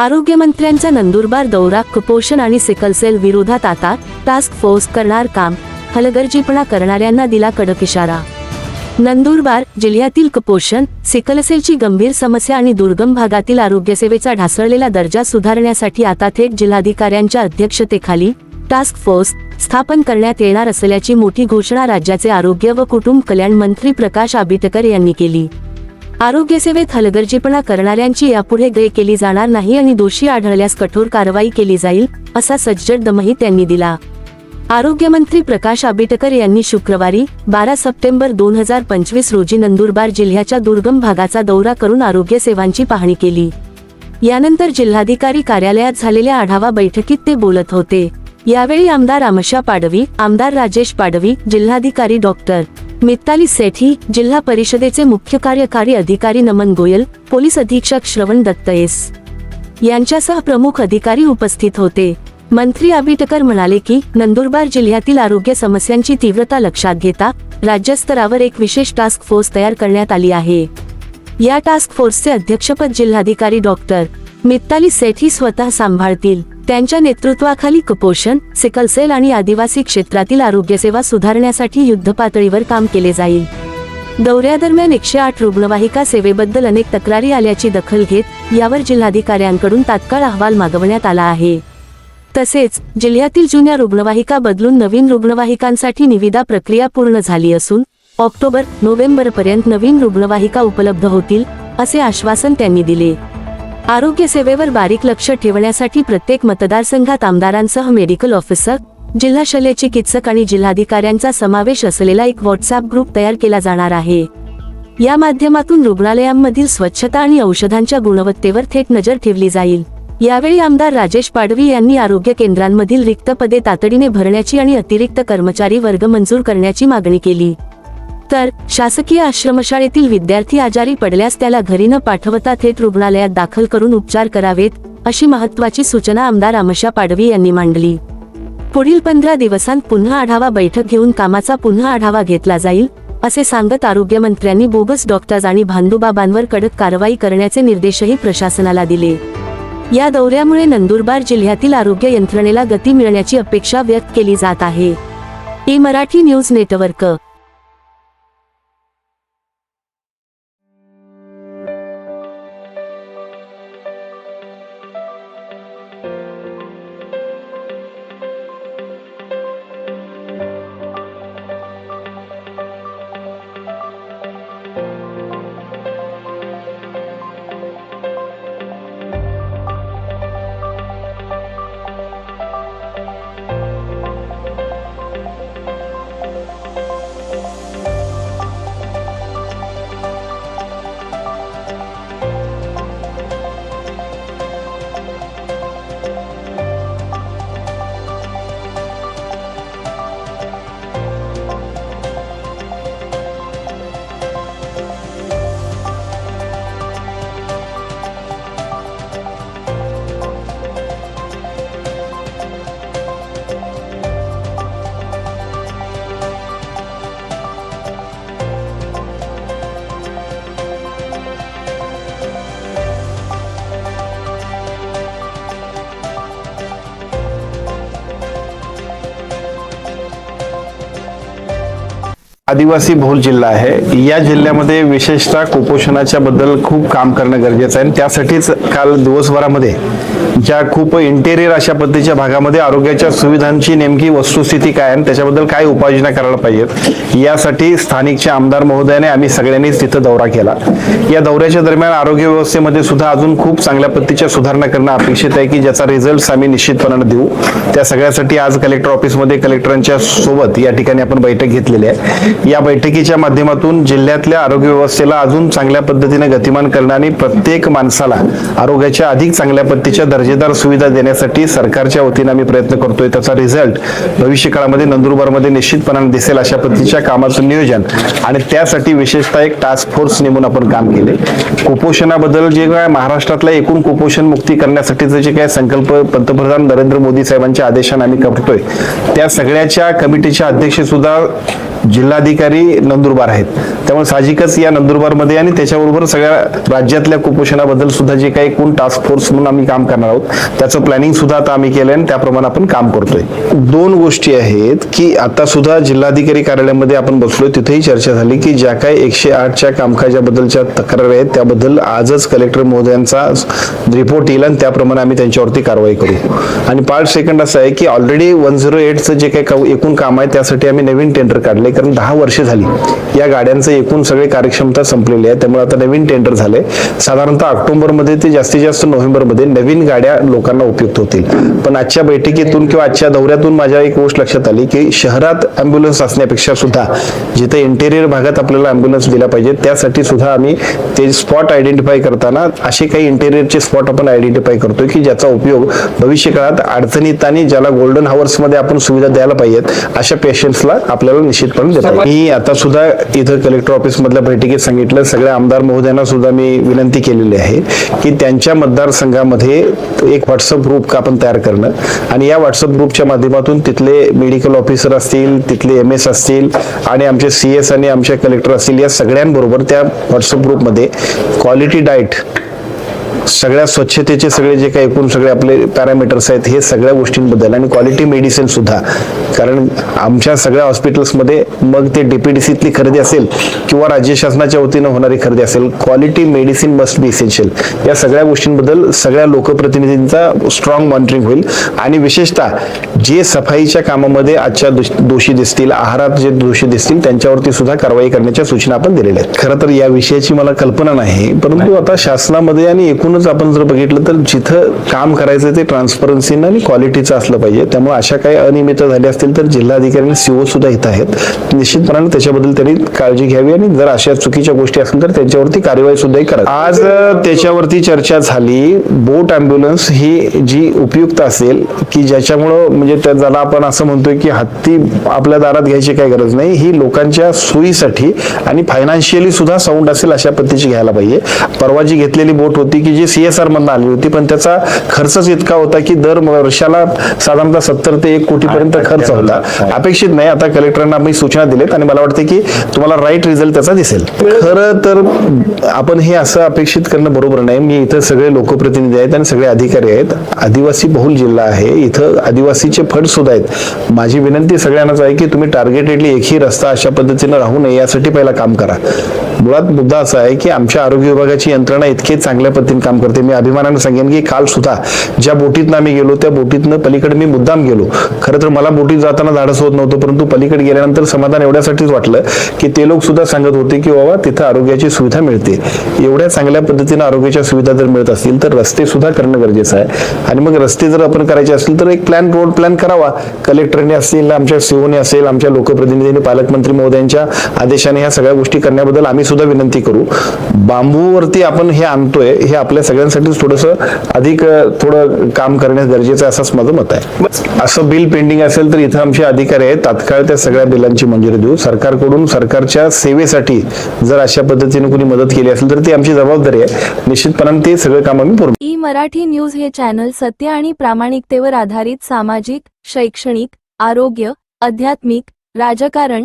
आरोग्यमंत्र्यांचा नंदुरबार दौरा कुपोषण आणि सिकलसेल विरोधात आता टास्क फोर्स करणार काम हलगर्जीपणा करणाऱ्यांना दिला कडक इशारा. नंदुरबार जिल्ह्यातील कुपोषण सिकलसेलची गंभीर समस्या आणि दुर्गम भागातील आरोग्यसेवेचा ढासळलेला दर्जा सुधारण्यासाठी आता थेट जिल्हाधिकाऱ्यांच्या अध्यक्षतेखाली टास्क फोर्स स्थापन करण्यात येणार असल्याची मोठी घोषणा राज्याचे आरोग्य व कुटुंब कल्याण मंत्री प्रकाश आंबेडकर यांनी केली. आरोग्यसेवेत हलगर्जीपणा करणाऱ्यांची यापुढे गय केली जाणार नाही आणि दोषी आढळल्यास कठोर कारवाई केली जाईल असा सज्जड दमही त्यांनी दिला. आरोग्यमंत्री प्रकाश आंबेडकर यांनी शुक्रवारी बारा सप्टेंबर दोन हजार पंचवीस रोजी नंदुरबार जिल्ह्याच्या दुर्गम भागाचा दौरा करून आरोग्य सेवांची पाहणी केली. यानंतर जिल्हाधिकारी कार्यालयात झालेल्या आढावा बैठकीत ते बोलत होते. यावेळी आमदार आमशा पाडवी आमदार राजेश पाडवी जिल्हाधिकारी डॉक्टर मित्ताली सेठी जिल्हा परिषदेचे मुख्य कार्यकारी अधिकारी नमन गोयल पोलीस अधीक्षक श्रवण दत्त एस. यांच्यासह प्रमुख अधिकारी उपस्थित होते. मंत्री आबिटकर म्हणाले की नंदुरबार जिल्ह्यातील आरोग्य समस्यांची तीव्रता लक्षात घेता राज्यस्तरावर एक विशेष टास्क फोर्स तयार करण्यात आली आहे. या टास्क फोर्सचे अध्यक्षपद जिल्हाधिकारी डॉक्टर मित्ताली सेठी स्वतः सांभाळतील. त्यांच्या नेतृत्वाखाली कुपोषण सिकलसेल आणि आदिवासी क्षेत्रातील आरोग्यसेवा सुधारण्यासाठी युद्धपातळीवर काम केले जाईल. दौऱ्यादरम्यान एकशे आठ रुग्णवाहिका सेवेबद्दल अनेक तक्रारी आल्याची दखल घेत यावर जिल्हाधिकाऱ्यांकडून तात्काळ अहवाल मागवण्यात आला आहे. तसेच जिल्ह्यातील जुन्या रुग्णवाहिका बदलून नवीन रुग्णवाहिकांसाठी निविदा प्रक्रिया पूर्ण झाली असून ऑक्टोबर नोव्हेंबर पर्यंत नवीन रुग्णवाहिका उपलब्ध होतील असे आश्वासन त्यांनी दिले. आरोग्य सेवेवर बारीक लक्ष ठेवण्यासाठी प्रत्येक मतदारसंघात आमदारांसह मेडिकल ऑफिसर जिल्हा शल्य चिकित्सक आणि जिल्हाधिकाऱ्यांचा समावेश असलेला एक व्हॉट्सअप ग्रुप तयार केला जाणार आहे. या माध्यमातून रुग्णालयांमधील स्वच्छता आणि औषधांच्या गुणवत्तेवर थेट नजर ठेवली जाईल. यावेळी आमदार राजेश पाडवी यांनी आरोग्य केंद्रांमधील रिक्त पदे तातडीने भरण्याची आणि अतिरिक्त कर्मचारी वर्ग मंजूर करण्याची मागणी केली. तर शासकीय आश्रमशाळेतील विद्यार्थी आजारी पडल्यास त्याला घरी न पाठवता थेट रुग्णालयात दाखल करून उपचार करावेत अशी महत्वाची सूचना आमदार आमशा पाडवी यांनी मांडली. पुढील पंधरा दिवसांत पुन्हा आढावा बैठक घेऊन कामाचा पुन्हा आढावा घेतला जाईल असे सांगत आरोग्यमंत्र्यांनी बोगस डॉक्टर्स आणि भांडूबाबांवर कडक कारवाई करण्याचे निर्देशही प्रशासनाला दिले. या दौऱ्यामुळे नंदुरबार जिल्ह्यातील आरोग्य यंत्रणेला गती मिळण्याची अपेक्षा व्यक्त केली जात आहे. ई मराठी न्यूज नेटवर्क आदिवासी बहुल जिल्हा आहे. या जिल्ह्यामध्ये विशेषतः कुपोषणाच्या बद्दल खूप काम करणं गरजेचं आहे. आणि त्यासाठीच काल दिवसभरामध्ये ज्या खूप इंटेरियर अशा पद्धतीच्या भागामध्ये आरोग्याच्या सुविधांची नेमकी वस्तुस्थिती काय आहे आणि त्याच्याबद्दल काय उपाययोजना करायला पाहिजेत यासाठी स्थानिकच्या आमदार महोदयाने आम्ही सगळ्यांनीच तिथं दौरा केला. या दौऱ्याच्या दरम्यान आरोग्य व्यवस्थेमध्ये सुद्धा अजून खूप चांगल्या पद्धतीच्या सुधारणा करणं अपेक्षित आहे की ज्याचा रिझल्ट आम्ही निश्चितपणानं देऊ. त्या सगळ्यासाठी आज कलेक्टर ऑफिसमध्ये कलेक्टरांच्या सोबत या ठिकाणी आपण बैठक घेतलेली आहे. या बैठकीच्या माध्यमातून जिल्ह्यातल्या आरोग्य व्यवस्थेला अजून चांगल्या पद्धतीने गतिमान करणं आणि प्रत्येक माणसाला आरोग्याच्या अधिक चांगल्या पद्धतीच्या दर्जेदार सुविधा देण्यासाठी सरकारच्या वतीने आम्ही प्रयत्न करतोय. त्याचा रिझल्ट भविष्य काळामध्ये नंदुरबारमध्ये निश्चितपणाने दिसेल अशा पद्धतीच्या कामाचं नियोजन. आणि त्यासाठी विशेषतः एक टास्क फोर्स नेमून आपण काम केले कुपोषणाबद्दल जे काय महाराष्ट्रातल्या एकूण कुपोषण मुक्ती करण्यासाठीचे जे काय संकल्प पंतप्रधान नरेंद्र मोदी साहेबांच्या आदेशाने आम्ही करतोय त्या सगळ्याच्या कमिटीच्या अध्यक्ष सुद्धा जिल्हाधिकारी अधिकारी नंदुरबार आहेत. त्यामुळे साहजिकच या नंदुरबारमध्ये आणि त्याच्याबरोबर सगळ्या राज्यातल्या कुपोषणाबद्दल सुद्धा जे काही एकूण टास्क फोर्स म्हणून आम्ही काम करणार आहोत त्याचं प्लॅनिंग सुद्धा आता आम्ही केलं आणि त्याप्रमाणे आपण काम करतोय. दोन गोष्टी आहेत की आता सुद्धा जिल्हाधिकारी कार्यालयामध्ये आपण बसलोय तिथेही चर्चा झाली की ज्या काही एकशे आठच्या कामकाजाबद्दलच्या तक्रारी आहेत त्याबद्दल आजच कलेक्टर महोदयांचा रिपोर्ट येईल आणि त्याप्रमाणे आम्ही त्यांच्यावरती कारवाई करू. आणि पार्ट सेकंड असं आहे की ऑलरेडी वन झिरो एटचं जे काही एकूण काम आहे त्यासाठी आम्ही नवीन टेंडर काढले कारण दहा वर्षे झाली. या गाड्यांचं एकूण सगळे कार्यक्षमता संपलेली आहे. त्यामुळे आता नवीन टेंडर झाले. साधारणतः ऑक्टोबरमध्ये ते जास्तीत जास्त नोव्हेंबरमध्ये नवीन गाड्या लोकांना उपयुक्त होतील. पण आजच्या बैठकीतून किंवा आजच्या दौऱ्यातून माझ्या एक गोष्ट लक्षात आली की शहरात अँब्युलन्स असण्यापेक्षा सुद्धा जिथे इंटेरियर भागात आपल्याला अँब्युलन्स दिला पाहिजे त्यासाठी सुद्धा आम्ही ते स्पॉट आयडेंटिफाय करताना असे काही इंटेरियरचे स्पॉट आपण आयडेंटिफाय करतोय की ज्याचा उपयोग भविष्य काळात अडचणीत आणि ज्याला गोल्डन हावर्समध्ये आपण सुविधा द्यायला पाहिजेत अशा पेशंट्सला आपल्याला निश्चितपणे देता येईल. मी आता सुद्धा इथं कलेक्टर ऑफिस मधल्या बैठकीत सांगितलं सगळ्या आमदार महोदयांना सुद्धा मी विनंती केलेली आहे की त्यांच्या मतदारसंघामध्ये एक व्हॉट्सअप ग्रुप का आपण तयार करणं. आणि या व्हॉट्सअप ग्रुपच्या माध्यमातून तिथले मेडिकल ऑफिसर असतील तिथले एम एस असतील आणि आमचे सी एस आणि आमचे कलेक्टर असतील या सगळ्यांबरोबर त्या व्हॉट्सअप ग्रुपमध्ये क्वालिटी डाएट सगळ्या स्वच्छतेचे सगळे जे काही एकूण सगळे आपले पॅरामीटर्स आहेत हे सगळ्या गोष्टींबद्दल आणि क्वालिटी मेडिसिन सुद्धा. कारण आमच्या सगळ्या हॉस्पिटल्समध्ये मग ते डीपीडीसीतली खरेदी असेल किंवा राज्य शासनाच्या वतीनं होणारी खरेदी असेल quality medicine must be essential या सगळ्या गोष्टींबद्दल सगळ्या लोकप्रतिनिधींचा स्ट्रॉंग मॉनिटरिंग होईल. आणि विशेषतः जे सफाईच्या कामामध्ये आजच्या दोष- दिसतील आहारात जे दोषी दिसतील त्यांच्यावरती सुद्धा कारवाई करण्याच्या सूचना आपण दिलेल्या आहेत. खरं तर या विषयाची मला कल्पना नाही परंतु आता शासनामध्ये आणि म्हणूनच आपण जर बघितलं तर जिथं काम करायचं ते ट्रान्सपरन्सीनं आणि क्वालिटीचं असलं पाहिजे. त्यामुळे अशा काही अनियमित झाल्या असतील तर जिल्हाधिकारी आणि सीओ सुद्धा इथं आहेत. निश्चितपणाने त्याच्याबद्दल त्यांनी काळजी घ्यावी आणि जर अशा चुकीच्या गोष्टी असतील तर त्यांच्यावरती कार्यवाही सुद्धा करा आज त्याच्यावरती चर्चा झाली. बोट अँब्युलन्स ही जी उपयुक्त असेल की ज्याच्यामुळं म्हणजे त्या ज्याला आपण असं म्हणतोय की हत्ती आपल्या दारात घ्यायची काही गरज नाही. ही लोकांच्या सोयीसाठी आणि फायनान्शियली सुद्धा साऊंड असेल अशा पद्धतीची घ्यायला पाहिजे. परवा जी घेतलेली बोट होती की जी सीएसआर मधून आली होती पण त्याचा खर्चच इतका होता की दर वर्षाला साधारणतः सत्तर ते एक कोटी पर्यंत खर्च होता. अपेक्षित नाही आता कलेक्टरांना मी सूचना दिलेत आणि मला वाटतं की तुम्हाला राईट रिझल्ट त्याचा दिसेल. खरं तर आपण हे असं अपेक्षित करणं बरोबर नाही. मी इथं सगळे लोकप्रतिनिधी आहेत आणि सगळे अधिकारी आहेत. आदिवासी बहुल जिल्हा आहे. इथं आदिवासीचे फंड सुद्धा आहेत. माझी विनंती सगळ्यांनाच आहे की तुम्ही टार्गेटेडली एकही रस्ता अशा पद्धतीनं राहू नये यासाठी पहिला काम करा. मुळात मुद्दा असा आहे की आमच्या आरोग्य विभागाची यंत्रणा इतके चांगल्या पद्धतीने काम करते. मी अभिमानाने सांगेन की काल सुद्धा ज्या बोटीतनं आम्ही गेलो त्या बोटीतनं पलीकडे मी मुद्दाम गेलो. खरं तर मला बोटीत जाताना धाडस होत नव्हतं परंतु पलीकडे गेल्यानंतर समाधान एवढ्यासाठीच वाटलं की ते लोक सुद्धा सांगत होते की बाबा तिथं आरोग्याची सुविधा मिळते. एवढ्या चांगल्या पद्धतीने आरोग्याच्या सुविधा जर मिळत असतील तर रस्ते सुद्धा करणं गरजेचं आहे. आणि मग रस्ते जर आपण करायचे असतील तर एक प्लॅन रोड प्लॅन करावा. कलेक्टरने असतील आमच्या सीओने असेल आमच्या लोकप्रतिनिधींनी पालकमंत्री महोदयांच्या आदेशाने ह्या सगळ्या गोष्टी करण्याबद्दल आम्ही सुद्धा विनंती करू. बांबूवरती आपण हे आणतोय हे आपल्या सगळ्यांसाठीच थोडस अधिक थोडं काम करण्यास गरजेचं आहे असंच माझं मत आहे. असं बिल पेंडिंग असेल तर इथं आमचे अधिकारी आहेत. तात्काळ त्या सगळ्या बिलांची मंजुरी देऊ. सरकारकडून सरकारच्या सेवेसाठी जर अशा पद्धतीने कोणी मदत केली असेल तर ती आमची जबाबदारी आहे. निश्चितपणाने ते सगळं काम आम्ही पूर्ण ई मराठी न्यूज हे चॅनल सत्य आणि प्रामाणिकतेवर आधारित सामाजिक शैक्षणिक आरोग्य आध्यात्मिक राजकारण